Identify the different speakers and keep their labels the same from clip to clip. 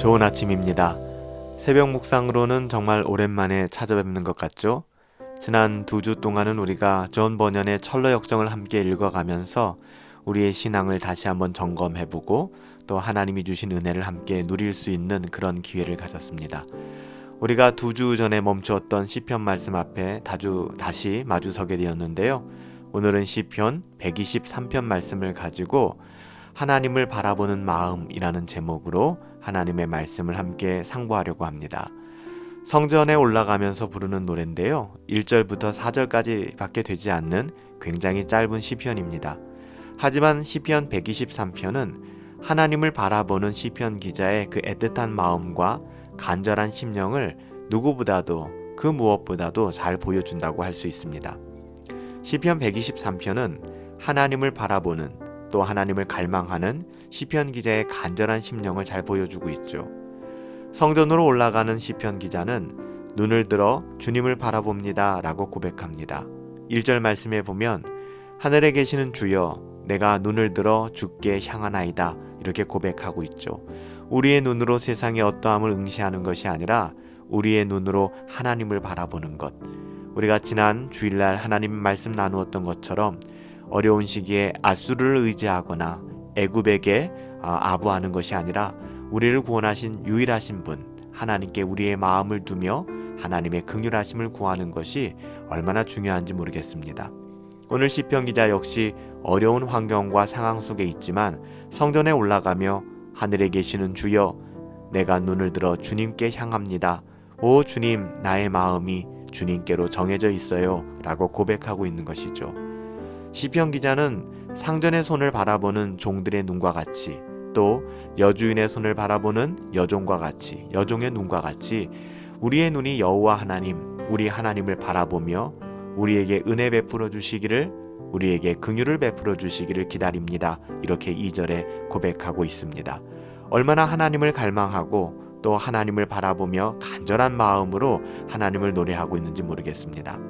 Speaker 1: 좋은 아침입니다. 새벽 묵상으로는 정말 오랜만에 찾아뵙는 것 같죠? 지난 두 주 동안은 우리가 존 버년의 철로 역정을 함께 읽어가면서 우리의 신앙을 다시 한번 점검해보고 또 하나님이 주신 은혜를 함께 누릴 수 있는 그런 기회를 가졌습니다. 우리가 두 주 전에 멈추었던 시편 말씀 앞에 다주 다시 마주서게 되었는데요. 오늘은 시편 123편 말씀을 가지고 하나님을 바라보는 마음이라는 제목으로 하나님의 말씀을 함께 상고하려고 합니다. 성전에 올라가면서 부르는 노래인데요. 1절부터 4절까지 밖에 되지 않는 굉장히 짧은 시편입니다. 하지만 시편 123편은 하나님을 바라보는 시편 기자의 그 애틋한 마음과 간절한 심령을 누구보다도 그 무엇보다도 잘 보여준다고 할 수 있습니다. 시편 123편은 하나님을 바라보는 또 하나님을 갈망하는 시편 기자의 간절한 심령을 잘 보여주고 있죠. 성전으로 올라가는 시편 기자는 눈을 들어 주님을 바라봅니다라고 고백합니다. 1절 말씀에 보면 하늘에 계시는 주여 내가 눈을 들어 주께 향하나이다 이렇게 고백하고 있죠. 우리의 눈으로 세상의 어떠함을 응시하는 것이 아니라 우리의 눈으로 하나님을 바라보는 것. 우리가 지난 주일날 하나님 말씀 나누었던 것처럼 어려운 시기에 아수르를 의지하거나 애굽에게 아부하는 것이 아니라 우리를 구원하신 유일하신 분 하나님께 우리의 마음을 두며 하나님의 긍휼하심을 구하는 것이 얼마나 중요한지 모르겠습니다. 오늘 시편 기자 역시 어려운 환경과 상황 속에 있지만 성전에 올라가며 하늘에 계시는 주여 내가 눈을 들어 주님께 향합니다. 오 주님 나의 마음이 주님께로 정해져 있어요 라고 고백하고 있는 것이죠. 시편 기자는 상전의 손을 바라보는 종들의 눈과 같이 또 여주인의 손을 바라보는 여종과 같이 여종의 눈과 같이 우리의 눈이 여호와 하나님 우리 하나님을 바라보며 우리에게 은혜 베풀어 주시기를 우리에게 긍휼을 베풀어 주시기를 기다립니다. 이렇게 2절에 고백하고 있습니다. 얼마나 하나님을 갈망하고 또 하나님을 바라보며 간절한 마음으로 하나님을 노래하고 있는지 모르겠습니다.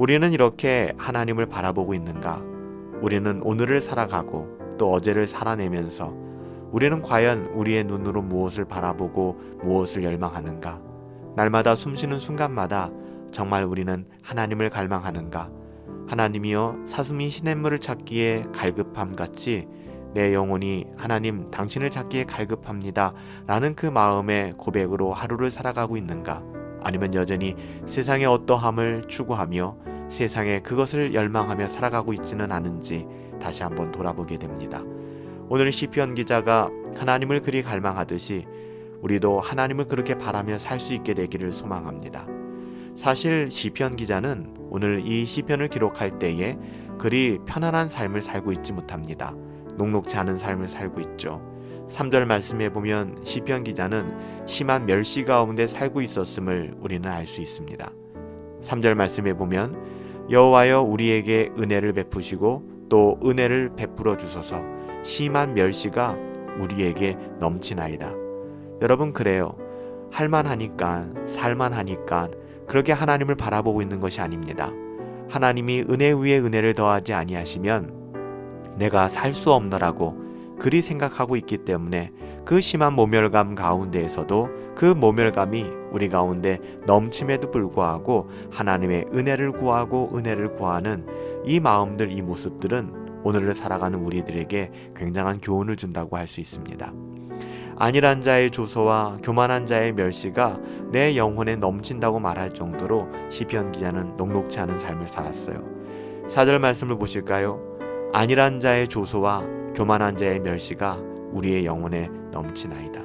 Speaker 1: 우리는 이렇게 하나님을 바라보고 있는가? 우리는 오늘을 살아가고 또 어제를 살아내면서 우리는 과연 우리의 눈으로 무엇을 바라보고 무엇을 열망하는가? 날마다 숨쉬는 순간마다 정말 우리는 하나님을 갈망하는가? 하나님이여 사슴이 시냇물을 찾기에 갈급함 같이 내 영혼이 하나님 당신을 찾기에 갈급합니다. 라는 그 마음의 고백으로 하루를 살아가고 있는가? 아니면 여전히 세상의 어떠함을 추구하며 세상에 그것을 열망하며 살아가고 있지는 않은지 다시 한번 돌아보게 됩니다. 오늘 시편 기자가 하나님을 그리 갈망하듯이 우리도 하나님을 그렇게 바라며 살 수 있게 되기를 소망합니다. 사실 시편 기자는 오늘 이 시편을 기록할 때에 그리 편안한 삶을 살고 있지 못합니다. 녹록지 않은 삶을 살고 있죠. 3절 말씀에 보면 시편 기자는 심한 멸시 가운데 살고 있었음을 우리는 알 수 있습니다. 3절 말씀에 보면 여호와여 우리에게 은혜를 베푸시고 또 은혜를 베풀어 주소서 심한 멸시가 우리에게 넘치나이다. 여러분 그래요. 할만하니까 살만하니까 그렇게 하나님을 바라보고 있는 것이 아닙니다. 하나님이 은혜 위에 은혜를 더하지 아니하시면 내가 살 수 없노라고 그리 생각하고 있기 때문에 그 심한 모멸감 가운데에서도 그 모멸감이 우리 가운데 넘침에도 불구하고 하나님의 은혜를 구하고 은혜를 구하는 이 마음들 이 모습들은 오늘을 살아가는 우리들에게 굉장한 교훈을 준다고 할 수 있습니다. 안일한 자의 조소와 교만한 자의 멸시가 내 영혼에 넘친다고 말할 정도로 시편 기자는 녹록지 않은 삶을 살았어요. 사절 말씀을 보실까요? 안일한 자의 조소와 교만한 자의 멸시가 우리의 영혼에 넘치나이다.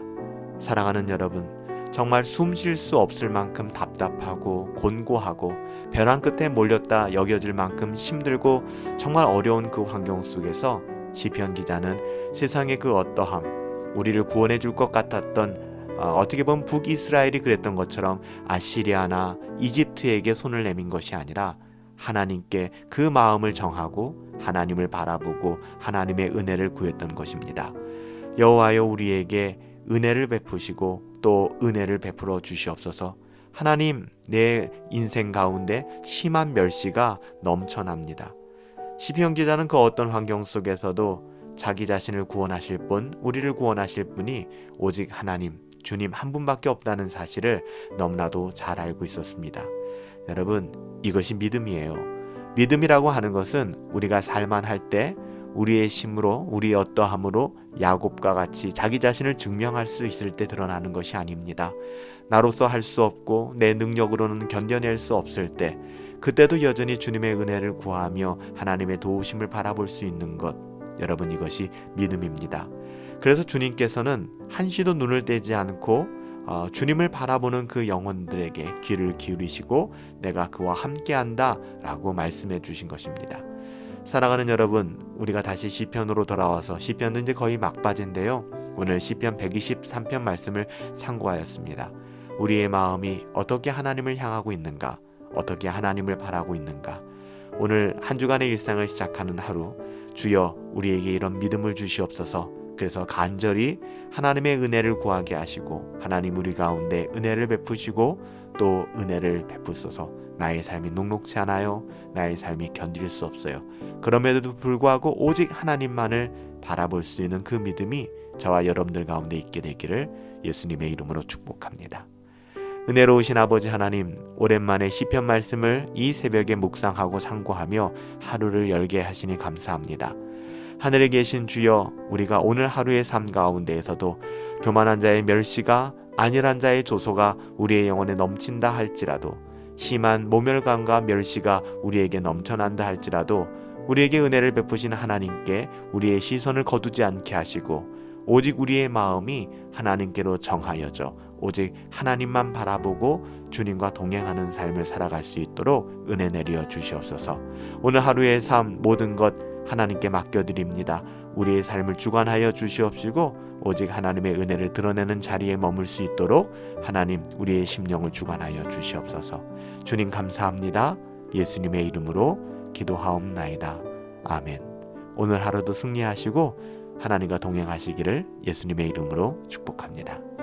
Speaker 1: 사랑하는 여러분, 정말 숨 쉴 수 없을 만큼 답답하고 곤고하고 벼랑 끝에 몰렸다 여겨질 만큼 힘들고 정말 어려운 그 환경 속에서 시편 기자는 세상의 그 어떠함 우리를 구원해 줄 것 같았던 어, 떻게 보면 북이스라엘이 그랬던 것처럼 아시리아나 이집트에게 손을 내민 것이 아니라 하나님께 그 마음을 정하고 하나님을 바라보고 하나님의 은혜를 구했던 것입니다. 여호와여 우리에게 은혜를 베푸시고 또 은혜를 베풀어 주시옵소서. 하나님 내 인생 가운데 심한 멸시가 넘쳐납니다. 시편 기자는 그 어떤 환경 속에서도 자기 자신을 구원하실 분, 우리를 구원하실 분이 오직 하나님, 주님 한 분밖에 없다는 사실을 너무나도 잘 알고 있었습니다. 여러분, 이것이 믿음이에요. 믿음이라고 하는 것은 우리가 살만할 때 우리의 힘으로 우리 어떠함으로 야곱과 같이 자기 자신을 증명할 수 있을 때 드러나는 것이 아닙니다. 나로서 할 수 없고 내 능력으로는 견뎌낼 수 없을 때 그때도 여전히 주님의 은혜를 구하며 하나님의 도우심을 바라볼 수 있는 것 여러분 이것이 믿음입니다. 그래서 주님께서는 한시도 눈을 떼지 않고 어, 주님을 바라보는 그 영혼들에게 귀를 기울이시고 내가 그와 함께한다 라고 말씀해 주신 것입니다. 사랑하는 여러분, 우리가 다시 시편으로 돌아와서 시편은 이제 거의 막바지인데요. 오늘 시편 123편 말씀을 상고하였습니다. 우리의 마음이 어떻게 하나님을 향하고 있는가? 어떻게 하나님을 바라고 있는가? 오늘 한 주간의 일상을 시작하는 하루, 주여 우리에게 이런 믿음을 주시옵소서. 그래서 간절히 하나님의 은혜를 구하게 하시고 하나님 우리 가운데 은혜를 베푸시고 또 은혜를 베푸소서. 나의 삶이 녹록치 않아요. 나의 삶이 견딜 수 없어요. 그럼에도 불구하고 오직 하나님만을 바라볼 수 있는 그 믿음이 저와 여러분들 가운데 있게 되기를 예수님의 이름으로 축복합니다. 은혜로우신 아버지 하나님, 오랜만에 시편 말씀을 이 새벽에 묵상하고 상고하며 하루를 열게 하시니 감사합니다. 하늘에 계신 주여, 우리가 오늘 하루의 삶 가운데에서도 교만한 자의 멸시가 안일한 자의 조소가 우리의 영혼에 넘친다 할지라도 심한 모멸감과 멸시가 우리에게 넘쳐난다 할지라도 우리에게 은혜를 베푸신 하나님께 우리의 시선을 거두지 않게 하시고 오직 우리의 마음이 하나님께로 정하여져 오직 하나님만 바라보고 주님과 동행하는 삶을 살아갈 수 있도록 은혜 내려 주시옵소서. 오늘 하루의 삶 모든 것 하나님께 맡겨드립니다. 우리의 삶을 주관하여 주시옵시고 오직 하나님의 은혜를 드러내는 자리에 머물 수 있도록 하나님 우리의 심령을 주관하여 주시옵소서. 주님 감사합니다. 예수님의 이름으로 기도하옵나이다. 아멘. 오늘 하루도 승리하시고 하나님과 동행하시기를 예수님의 이름으로 축복합니다.